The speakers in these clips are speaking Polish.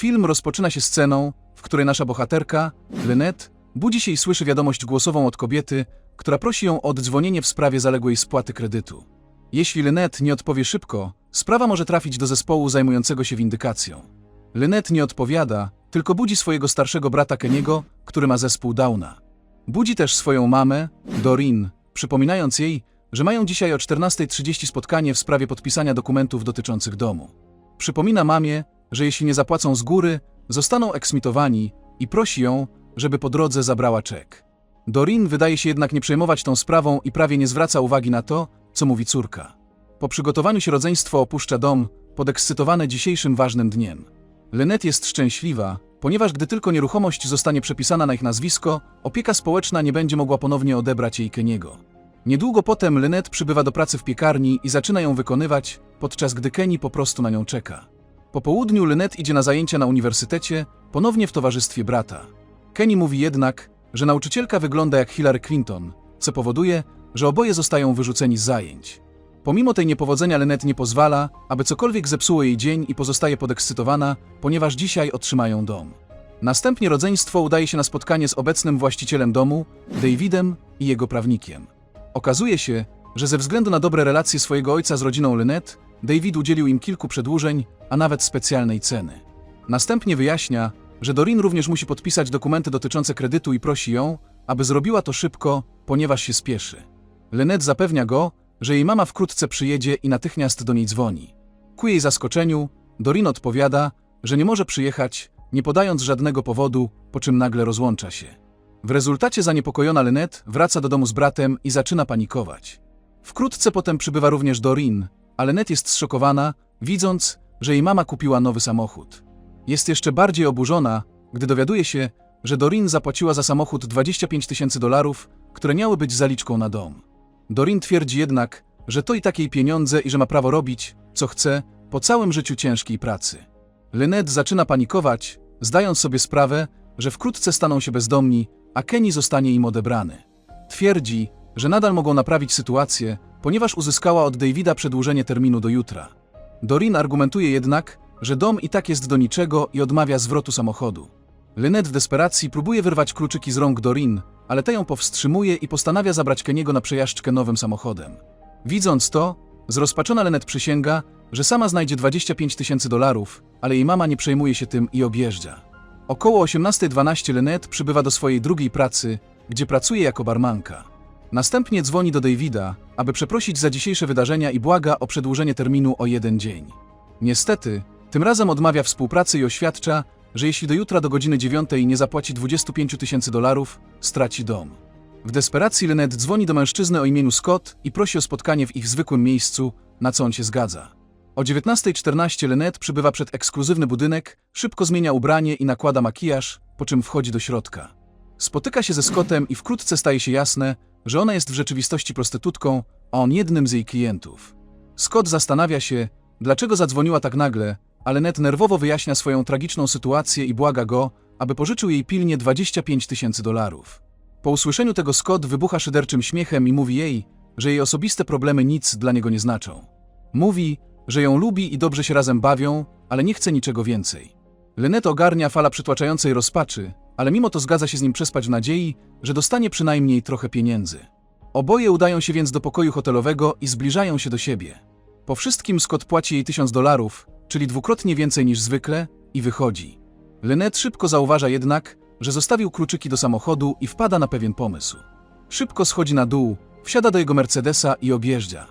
Film rozpoczyna się sceną, w której nasza bohaterka, Lynette, budzi się i słyszy wiadomość głosową od kobiety, która prosi ją o oddzwonienie w sprawie zaległej spłaty kredytu. Jeśli Lynette nie odpowie szybko, sprawa może trafić do zespołu zajmującego się windykacją. Lynette nie odpowiada, tylko budzi swojego starszego brata Keniego, który ma zespół Downa. Budzi też swoją mamę, Dorin, przypominając jej, że mają dzisiaj o 14.30 spotkanie w sprawie podpisania dokumentów dotyczących domu. Przypomina mamie, że jeśli nie zapłacą z góry, zostaną eksmitowani i prosi ją, żeby po drodze zabrała czek. Dorin wydaje się jednak nie przejmować tą sprawą i prawie nie zwraca uwagi na to, co mówi córka. Po przygotowaniu się rodzeństwo opuszcza dom, podekscytowane dzisiejszym ważnym dniem. Lynette jest szczęśliwa, ponieważ gdy tylko nieruchomość zostanie przepisana na ich nazwisko, opieka społeczna nie będzie mogła ponownie odebrać jej Keniego. Niedługo potem Lynette przybywa do pracy w piekarni i zaczyna ją wykonywać, podczas gdy Kenny po prostu na nią czeka. Po południu Lynette idzie na zajęcia na uniwersytecie, ponownie w towarzystwie brata. Kenny mówi jednak, że nauczycielka wygląda jak Hillary Clinton, co powoduje, że oboje zostają wyrzuceni z zajęć. Pomimo tej niepowodzenia Lynette nie pozwala, aby cokolwiek zepsuło jej dzień i pozostaje podekscytowana, ponieważ dzisiaj otrzymają dom. Następnie rodzeństwo udaje się na spotkanie z obecnym właścicielem domu, Davidem i jego prawnikiem. Okazuje się, że ze względu na dobre relacje swojego ojca z rodziną Lynette, David udzielił im kilku przedłużeń, a nawet specjalnej ceny. Następnie wyjaśnia, że Dorin również musi podpisać dokumenty dotyczące kredytu i prosi ją, aby zrobiła to szybko, ponieważ się spieszy. Lynette zapewnia go, że jej mama wkrótce przyjedzie i natychmiast do niej dzwoni. Ku jej zaskoczeniu, Dorin odpowiada, że nie może przyjechać, nie podając żadnego powodu, po czym nagle rozłącza się. W rezultacie zaniepokojona Lynette wraca do domu z bratem i zaczyna panikować. Wkrótce potem przybywa również Dorin, a Lynette jest zszokowana, widząc, że jej mama kupiła nowy samochód. Jest jeszcze bardziej oburzona, gdy dowiaduje się, że Dorin zapłaciła za samochód 25 tysięcy dolarów, które miały być zaliczką na dom. Dorin twierdzi jednak, że to i tak jej pieniądze i że ma prawo robić, co chce, po całym życiu ciężkiej pracy. Lynette zaczyna panikować, zdając sobie sprawę, że wkrótce staną się bezdomni, a Kenny zostanie im odebrany. Twierdzi, że nadal mogą naprawić sytuację, ponieważ uzyskała od Davida przedłużenie terminu do jutra. Dorin argumentuje jednak, że dom i tak jest do niczego i odmawia zwrotu samochodu. Lynette w desperacji próbuje wyrwać kluczyki z rąk Dorin, ale ta ją powstrzymuje i postanawia zabrać Keniego na przejażdżkę nowym samochodem. Widząc to, zrozpaczona Lynette przysięga, że sama znajdzie 25 tysięcy dolarów, ale jej mama nie przejmuje się tym i objeżdża. Około 18.12 Lynette przybywa do swojej drugiej pracy, gdzie pracuje jako barmanka. Następnie dzwoni do Davida, aby przeprosić za dzisiejsze wydarzenia i błaga o przedłużenie terminu o jeden dzień. Niestety, tym razem odmawia współpracy i oświadcza, że jeśli do jutra do godziny 9 nie zapłaci 25 tysięcy dolarów, straci dom. W desperacji Lynette dzwoni do mężczyzny o imieniu Scott i prosi o spotkanie w ich zwykłym miejscu, na co on się zgadza. O 19.14 Lynette przybywa przed ekskluzywny budynek, szybko zmienia ubranie i nakłada makijaż, po czym wchodzi do środka. Spotyka się ze Scottem i wkrótce staje się jasne, że ona jest w rzeczywistości prostytutką, a on jednym z jej klientów. Scott zastanawia się, dlaczego zadzwoniła tak nagle, ale Ned nerwowo wyjaśnia swoją tragiczną sytuację i błaga go, aby pożyczył jej pilnie 25 tysięcy dolarów. Po usłyszeniu tego Scott wybucha szyderczym śmiechem i mówi jej, że jej osobiste problemy nic dla niego nie znaczą. Mówi, że ją lubi i dobrze się razem bawią, ale nie chce niczego więcej. Lynette ogarnia fala przytłaczającej rozpaczy, ale mimo to zgadza się z nim przespać w nadziei, że dostanie przynajmniej trochę pieniędzy. Oboje udają się więc do pokoju hotelowego i zbliżają się do siebie. Po wszystkim Scott płaci jej tysiąc dolarów, czyli dwukrotnie więcej niż zwykle, i wychodzi. Lynette szybko zauważa jednak, że zostawił kluczyki do samochodu i wpada na pewien pomysł. Szybko schodzi na dół, wsiada do jego Mercedesa i objeżdża.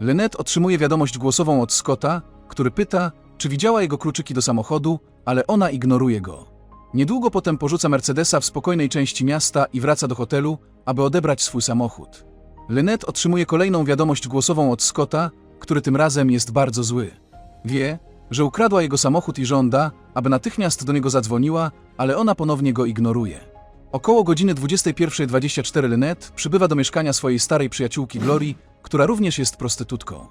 Lynette otrzymuje wiadomość głosową od Scotta, który pyta, czy widziała jego kluczyki do samochodu, ale ona ignoruje go. Niedługo potem porzuca Mercedesa w spokojnej części miasta i wraca do hotelu, aby odebrać swój samochód. Lynette otrzymuje kolejną wiadomość głosową od Scotta, który tym razem jest bardzo zły. Wie, że ukradła jego samochód i żąda, aby natychmiast do niego zadzwoniła, ale ona ponownie go ignoruje. Około godziny 21.24 Lynette przybywa do mieszkania swojej starej przyjaciółki Glorii, która również jest prostytutką.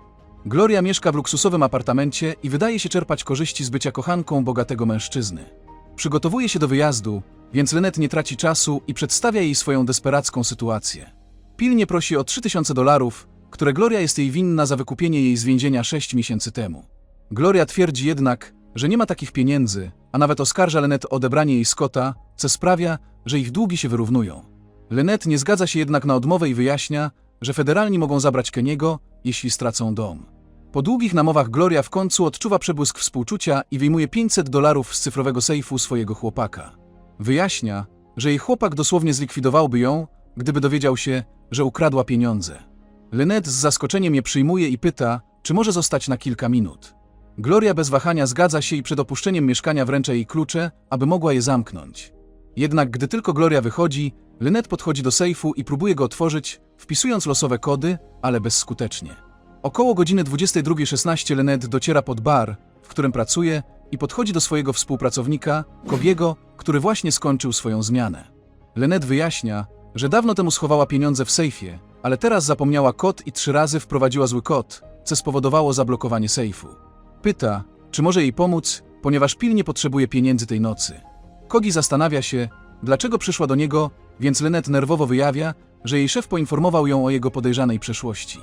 Gloria mieszka w luksusowym apartamencie i wydaje się czerpać korzyści z bycia kochanką bogatego mężczyzny. Przygotowuje się do wyjazdu, więc Lynette nie traci czasu i przedstawia jej swoją desperacką sytuację. Pilnie prosi o 3000 dolarów, które Gloria jest jej winna za wykupienie jej z więzienia 6 miesięcy temu. Gloria twierdzi jednak, że nie ma takich pieniędzy, a nawet oskarża Lynette o odebranie jej Scotta, co sprawia, że ich długi się wyrównują. Lynette nie zgadza się jednak na odmowę i wyjaśnia, że federalni mogą zabrać Keniego, jeśli stracą dom. Po długich namowach Gloria w końcu odczuwa przebłysk współczucia i wyjmuje 500 dolarów z cyfrowego sejfu swojego chłopaka. Wyjaśnia, że jej chłopak dosłownie zlikwidowałby ją, gdyby dowiedział się, że ukradła pieniądze. Lynette z zaskoczeniem je przyjmuje i pyta, czy może zostać na kilka minut. Gloria bez wahania zgadza się i przed opuszczeniem mieszkania wręcza jej klucze, aby mogła je zamknąć. Jednak gdy tylko Gloria wychodzi, Lynette podchodzi do sejfu i próbuje go otworzyć, wpisując losowe kody, ale bezskutecznie. Około godziny 22.16 Lynette dociera pod bar, w którym pracuje i podchodzi do swojego współpracownika, Kobiego, który właśnie skończył swoją zmianę. Lynette wyjaśnia, że dawno temu schowała pieniądze w sejfie, ale teraz zapomniała kod i trzy razy wprowadziła zły kod, co spowodowało zablokowanie sejfu. Pyta, czy może jej pomóc, ponieważ pilnie potrzebuje pieniędzy tej nocy. Kogi zastanawia się, dlaczego przyszła do niego, więc Lynette nerwowo wyjawia, że jej szef poinformował ją o jego podejrzanej przeszłości.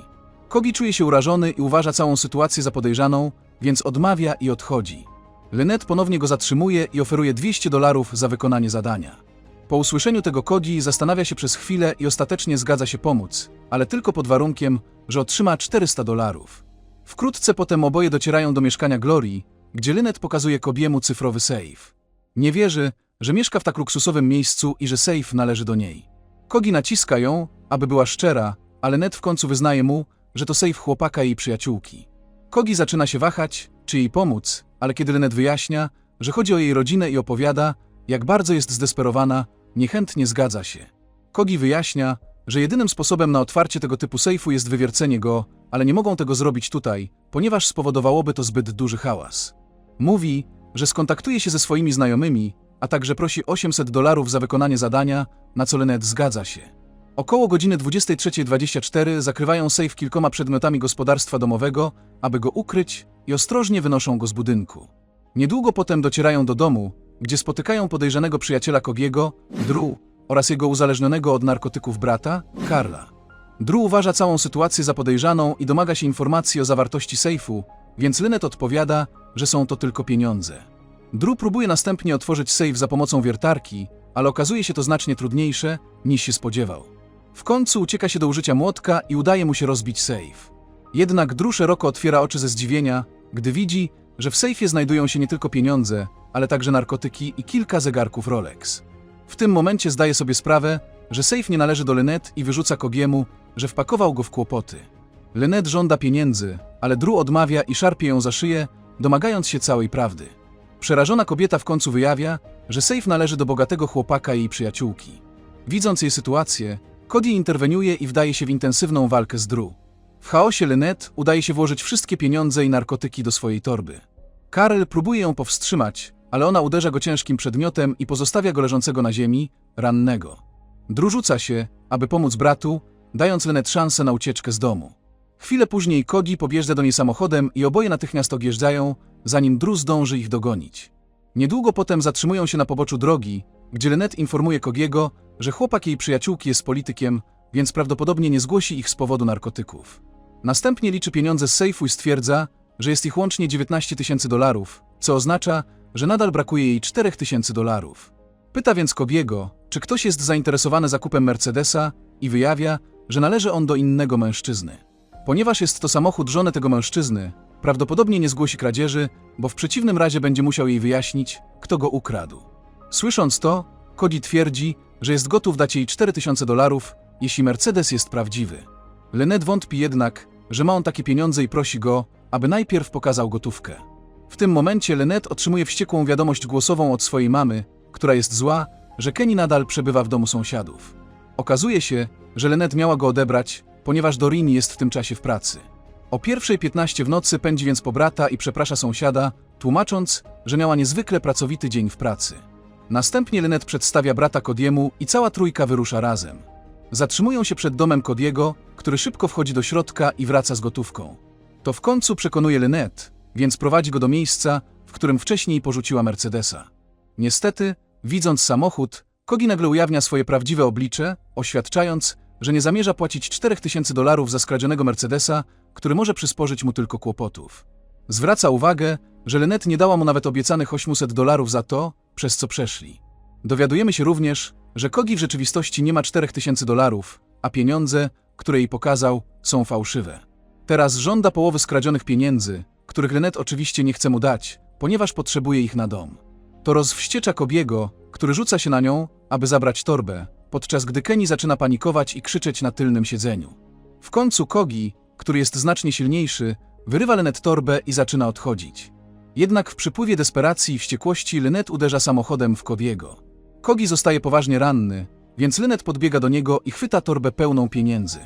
Kogi czuje się urażony i uważa całą sytuację za podejrzaną, więc odmawia i odchodzi. Lynette ponownie go zatrzymuje i oferuje 200 dolarów za wykonanie zadania. Po usłyszeniu tego Kogi zastanawia się przez chwilę i ostatecznie zgadza się pomóc, ale tylko pod warunkiem, że otrzyma 400 dolarów. Wkrótce potem oboje docierają do mieszkania Glorii, gdzie Lynette pokazuje Kobiemu cyfrowy sejf. Nie wierzy, że mieszka w tak luksusowym miejscu i że sejf należy do niej. Kogi naciska ją, aby była szczera, ale Ned w końcu wyznaje mu, że to sejf chłopaka i jej przyjaciółki. Kogi zaczyna się wahać, czy jej pomóc, ale kiedy Lynette wyjaśnia, że chodzi o jej rodzinę i opowiada, jak bardzo jest zdesperowana, niechętnie zgadza się. Kogi wyjaśnia, że jedynym sposobem na otwarcie tego typu sejfu jest wywiercenie go, ale nie mogą tego zrobić tutaj, ponieważ spowodowałoby to zbyt duży hałas. Mówi, że skontaktuje się ze swoimi znajomymi, a także prosi 800 dolarów za wykonanie zadania, na co Lynette zgadza się. Około godziny 23.24 zakrywają sejf kilkoma przedmiotami gospodarstwa domowego, aby go ukryć i ostrożnie wynoszą go z budynku. Niedługo potem docierają do domu, gdzie spotykają podejrzanego przyjaciela Kogiego, Drew, oraz jego uzależnionego od narkotyków brata, Karla. Drew uważa całą sytuację za podejrzaną i domaga się informacji o zawartości sejfu, więc Lynette odpowiada, że są to tylko pieniądze. Drew próbuje następnie otworzyć sejf za pomocą wiertarki, ale okazuje się to znacznie trudniejsze, niż się spodziewał. W końcu ucieka się do użycia młotka i udaje mu się rozbić sejf. Jednak Drew szeroko otwiera oczy ze zdziwienia, gdy widzi, że w sejfie znajdują się nie tylko pieniądze, ale także narkotyki i kilka zegarków Rolex. W tym momencie zdaje sobie sprawę, że sejf nie należy do Lynette i wyrzuca Kogiemu, że wpakował go w kłopoty. Lynette żąda pieniędzy, ale Drew odmawia i szarpie ją za szyję, domagając się całej prawdy. Przerażona kobieta w końcu wyjawia, że sejf należy do bogatego chłopaka i jej przyjaciółki. Widząc jej sytuację, Cody interweniuje i wdaje się w intensywną walkę z Drew. W chaosie Lynette udaje się włożyć wszystkie pieniądze i narkotyki do swojej torby. Karel próbuje ją powstrzymać, ale ona uderza go ciężkim przedmiotem i pozostawia go leżącego na ziemi, rannego. Drew rzuca się, aby pomóc bratu, dając Lynette szansę na ucieczkę z domu. Chwilę później Kogi pobieżdża do niej samochodem i oboje natychmiast odjeżdżają, zanim Drew zdąży ich dogonić. Niedługo potem zatrzymują się na poboczu drogi, gdzie Lynette informuje Kogiego, że chłopak jej przyjaciółki jest politykiem, więc prawdopodobnie nie zgłosi ich z powodu narkotyków. Następnie liczy pieniądze z sejfu i stwierdza, że jest ich łącznie 19 tysięcy dolarów, co oznacza, że nadal brakuje jej 4 tysięcy dolarów. Pyta więc Kobiego, czy ktoś jest zainteresowany zakupem Mercedesa i wyjawia, że należy on do innego mężczyzny. Ponieważ jest to samochód żony tego mężczyzny, prawdopodobnie nie zgłosi kradzieży, bo w przeciwnym razie będzie musiał jej wyjaśnić, kto go ukradł. Słysząc to, Cody twierdzi, że jest gotów dać jej 4000 dolarów, jeśli Mercedes jest prawdziwy. Lynette wątpi jednak, że ma on takie pieniądze i prosi go, aby najpierw pokazał gotówkę. W tym momencie Lynette otrzymuje wściekłą wiadomość głosową od swojej mamy, która jest zła, że Kenny nadal przebywa w domu sąsiadów. Okazuje się, że Lynette miała go odebrać, ponieważ Dorini jest w tym czasie w pracy. O 1.15 w nocy pędzi więc po brata i przeprasza sąsiada, tłumacząc, że miała niezwykle pracowity dzień w pracy. Następnie Lynette przedstawia brata Kodiemu i cała trójka wyrusza razem. Zatrzymują się przed domem Kodiego, który szybko wchodzi do środka i wraca z gotówką. To w końcu przekonuje Lynette, więc prowadzi go do miejsca, w którym wcześniej porzuciła Mercedesa. Niestety, widząc samochód, Kogi nagle ujawnia swoje prawdziwe oblicze, oświadczając, że nie zamierza płacić 4000 dolarów za skradzionego Mercedesa, który może przysporzyć mu tylko kłopotów. Zwraca uwagę, że Lynette nie dała mu nawet obiecanych 800 dolarów za to, przez co przeszli. Dowiadujemy się również, że Kogi w rzeczywistości nie ma 4000 dolarów, a pieniądze, które jej pokazał, są fałszywe. Teraz żąda połowy skradzionych pieniędzy, których Lynette oczywiście nie chce mu dać, ponieważ potrzebuje ich na dom. To rozwściecza Kogiego, który rzuca się na nią, aby zabrać torbę, podczas gdy Kenny zaczyna panikować i krzyczeć na tylnym siedzeniu. W końcu Kogi, który jest znacznie silniejszy, wyrywa Lynette torbę i zaczyna odchodzić. Jednak w przypływie desperacji i wściekłości Lynette uderza samochodem w Kogiego. Kogi zostaje poważnie ranny, więc Lynette podbiega do niego i chwyta torbę pełną pieniędzy.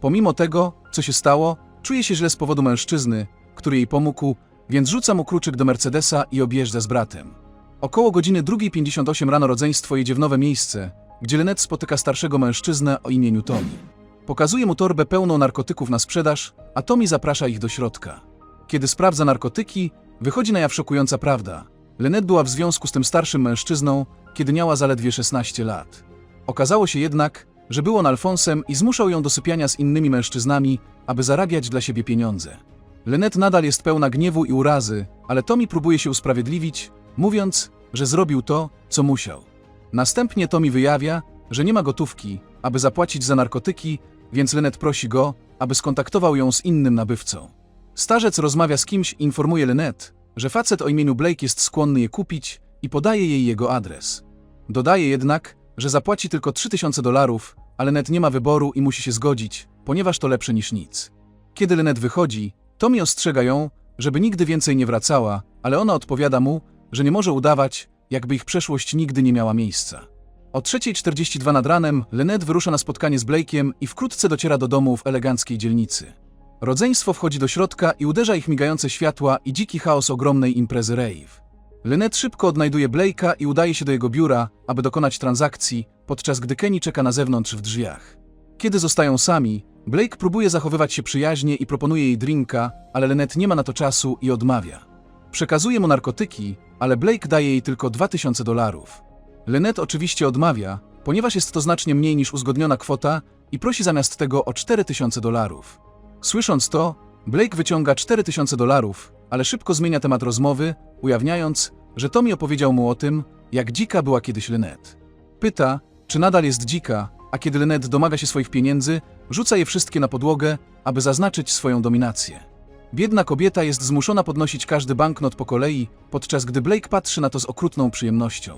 Pomimo tego, co się stało, czuje się źle z powodu mężczyzny, który jej pomógł, więc rzuca mu kluczyk do Mercedesa i objeżdża z bratem. Około godziny 2.58 rano rodzeństwo jedzie w nowe miejsce, gdzie Lynette spotyka starszego mężczyznę o imieniu Tommy. Pokazuje mu torbę pełną narkotyków na sprzedaż, a Tommy zaprasza ich do środka. Kiedy sprawdza narkotyki, wychodzi na jaw szokująca prawda. Lynette była w związku z tym starszym mężczyzną, kiedy miała zaledwie 16 lat. Okazało się jednak, że był on Alfonsem i zmuszał ją do sypiania z innymi mężczyznami, aby zarabiać dla siebie pieniądze. Lynette nadal jest pełna gniewu i urazy, ale Tommy próbuje się usprawiedliwić, mówiąc, że zrobił to, co musiał. Następnie Tommy wyjawia, że nie ma gotówki, aby zapłacić za narkotyki, więc Lynette prosi go, aby skontaktował ją z innym nabywcą. Starzec rozmawia z kimś i informuje Lynette, że facet o imieniu Blake jest skłonny je kupić i podaje jej jego adres. Dodaje jednak, że zapłaci tylko 3000 dolarów, ale Lynette nie ma wyboru i musi się zgodzić, ponieważ to lepsze niż nic. Kiedy Lynette wychodzi, Tommy ostrzega ją, żeby nigdy więcej nie wracała, ale ona odpowiada mu, że nie może udawać, jakby ich przeszłość nigdy nie miała miejsca. O 3.42 nad ranem Lynette wyrusza na spotkanie z Blake'iem i wkrótce dociera do domu w eleganckiej dzielnicy. Rodzeństwo wchodzi do środka i uderza ich migające światła i dziki chaos ogromnej imprezy rave. Lynette szybko odnajduje Blake'a i udaje się do jego biura, aby dokonać transakcji, podczas gdy Kenny czeka na zewnątrz w drzwiach. Kiedy zostają sami, Blake próbuje zachowywać się przyjaźnie i proponuje jej drinka, ale Lynette nie ma na to czasu i odmawia. Przekazuje mu narkotyki, ale Blake daje jej tylko 2000 dolarów. Lynette oczywiście odmawia, ponieważ jest to znacznie mniej niż uzgodniona kwota i prosi zamiast tego o 4000 dolarów. Słysząc to, Blake wyciąga 4000 dolarów, ale szybko zmienia temat rozmowy, ujawniając, że Tommy opowiedział mu o tym, jak dzika była kiedyś Lynette. Pyta, czy nadal jest dzika, a kiedy Lynette domaga się swoich pieniędzy, rzuca je wszystkie na podłogę, aby zaznaczyć swoją dominację. Biedna kobieta jest zmuszona podnosić każdy banknot po kolei, podczas gdy Blake patrzy na to z okrutną przyjemnością.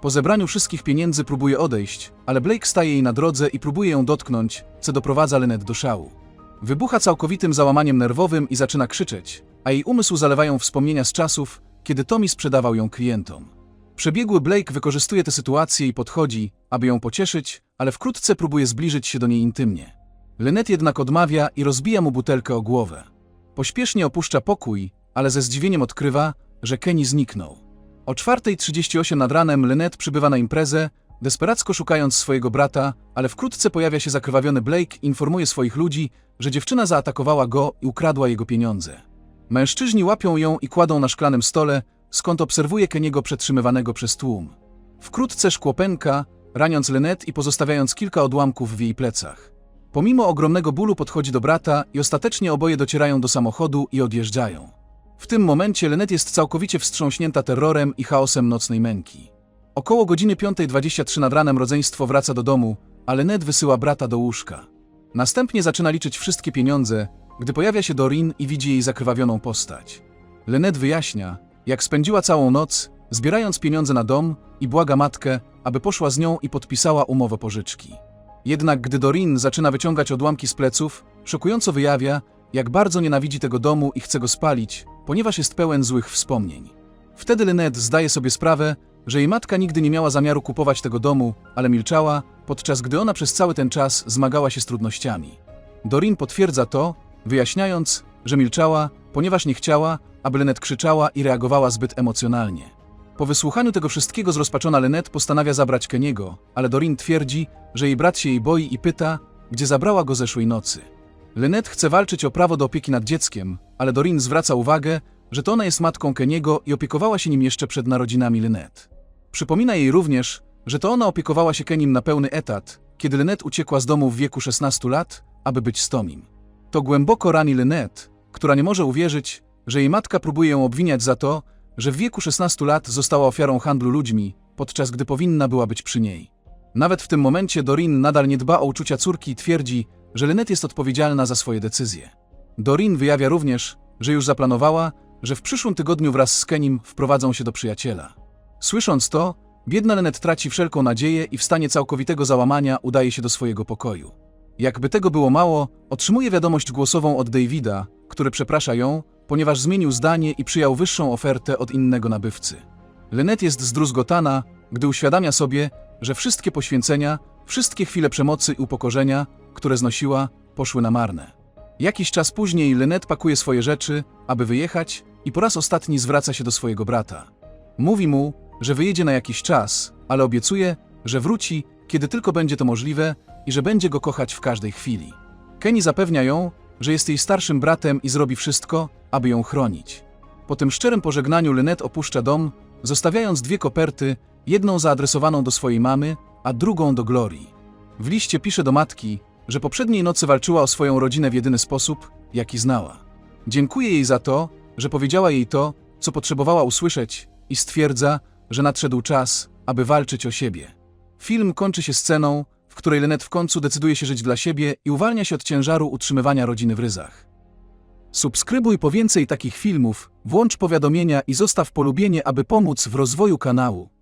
Po zebraniu wszystkich pieniędzy próbuje odejść, ale Blake staje jej na drodze i próbuje ją dotknąć, co doprowadza Lynette do szału. Wybucha całkowitym załamaniem nerwowym i zaczyna krzyczeć, a jej umysł zalewają wspomnienia z czasów, kiedy Tommy sprzedawał ją klientom. Przebiegły Blake wykorzystuje tę sytuację i podchodzi, aby ją pocieszyć, ale wkrótce próbuje zbliżyć się do niej intymnie. Lynette jednak odmawia i rozbija mu butelkę o głowę. Pośpiesznie opuszcza pokój, ale ze zdziwieniem odkrywa, że Kenny zniknął. O 4.38 nad ranem Lynette przybywa na imprezę, desperacko szukając swojego brata, ale wkrótce pojawia się zakrwawiony Blake i informuje swoich ludzi, że dziewczyna zaatakowała go i ukradła jego pieniądze. Mężczyźni łapią ją i kładą na szklanym stole, skąd obserwuje Keniego przetrzymywanego przez tłum. Wkrótce szkło pęka, raniąc Lynette i pozostawiając kilka odłamków w jej plecach. Pomimo ogromnego bólu podchodzi do brata i ostatecznie oboje docierają do samochodu i odjeżdżają. W tym momencie Lynette jest całkowicie wstrząśnięta terrorem i chaosem nocnej męki. Około godziny 5.23 nad ranem rodzeństwo wraca do domu, a Lynette wysyła brata do łóżka. Następnie zaczyna liczyć wszystkie pieniądze, gdy pojawia się Dorin i widzi jej zakrwawioną postać. Lynette wyjaśnia, jak spędziła całą noc, zbierając pieniądze na dom i błaga matkę, aby poszła z nią i podpisała umowę pożyczki. Jednak gdy Dorin zaczyna wyciągać odłamki z pleców, szokująco wyjawia, jak bardzo nienawidzi tego domu i chce go spalić, ponieważ jest pełen złych wspomnień. Wtedy Lynette zdaje sobie sprawę, że jej matka nigdy nie miała zamiaru kupować tego domu, ale milczała, podczas gdy ona przez cały ten czas zmagała się z trudnościami. Dorin potwierdza to, wyjaśniając, że milczała, ponieważ nie chciała, aby Lynette krzyczała i reagowała zbyt emocjonalnie. Po wysłuchaniu tego wszystkiego zrozpaczona Lynette postanawia zabrać Keniego, ale Dorin twierdzi, że jej brat się jej boi i pyta, gdzie zabrała go zeszłej nocy. Lynette chce walczyć o prawo do opieki nad dzieckiem, ale Dorin zwraca uwagę, że to ona jest matką Keniego i opiekowała się nim jeszcze przed narodzinami Lynette. Przypomina jej również, że to ona opiekowała się Kenim na pełny etat, kiedy Lynette uciekła z domu w wieku 16 lat, aby być z Tomim. To głęboko rani Lynette, która nie może uwierzyć, że jej matka próbuje ją obwiniać za to, że w wieku 16 lat została ofiarą handlu ludźmi, podczas gdy powinna była być przy niej. Nawet w tym momencie Dorin nadal nie dba o uczucia córki i twierdzi, że Lynette jest odpowiedzialna za swoje decyzje. Dorin wyjawia również, że już zaplanowała, że w przyszłym tygodniu wraz z Kenim wprowadzą się do przyjaciela. Słysząc to, biedna Lynette traci wszelką nadzieję i w stanie całkowitego załamania udaje się do swojego pokoju. Jakby tego było mało, otrzymuje wiadomość głosową od Davida, który przeprasza ją, ponieważ zmienił zdanie i przyjął wyższą ofertę od innego nabywcy. Lynette jest zdruzgotana, gdy uświadamia sobie, że wszystkie poświęcenia, wszystkie chwile przemocy i upokorzenia, które znosiła, poszły na marne. Jakiś czas później Lynette pakuje swoje rzeczy, aby wyjechać i po raz ostatni zwraca się do swojego brata. Mówi mu, że wyjedzie na jakiś czas, ale obiecuje, że wróci, kiedy tylko będzie to możliwe i że będzie go kochać w każdej chwili. Kenny zapewnia ją, że jest jej starszym bratem i zrobi wszystko, aby ją chronić. Po tym szczerym pożegnaniu Lynette opuszcza dom, zostawiając dwie koperty, jedną zaadresowaną do swojej mamy, a drugą do Glorii. W liście pisze do matki, że poprzedniej nocy walczyła o swoją rodzinę w jedyny sposób, jaki znała. Dziękuję jej za to, że powiedziała jej to, co potrzebowała usłyszeć i stwierdza, że nadszedł czas, aby walczyć o siebie. Film kończy się sceną, w której Lynette w końcu decyduje się żyć dla siebie i uwalnia się od ciężaru utrzymywania rodziny w ryzach. Subskrybuj po więcej takich filmów, włącz powiadomienia i zostaw polubienie, aby pomóc w rozwoju kanału.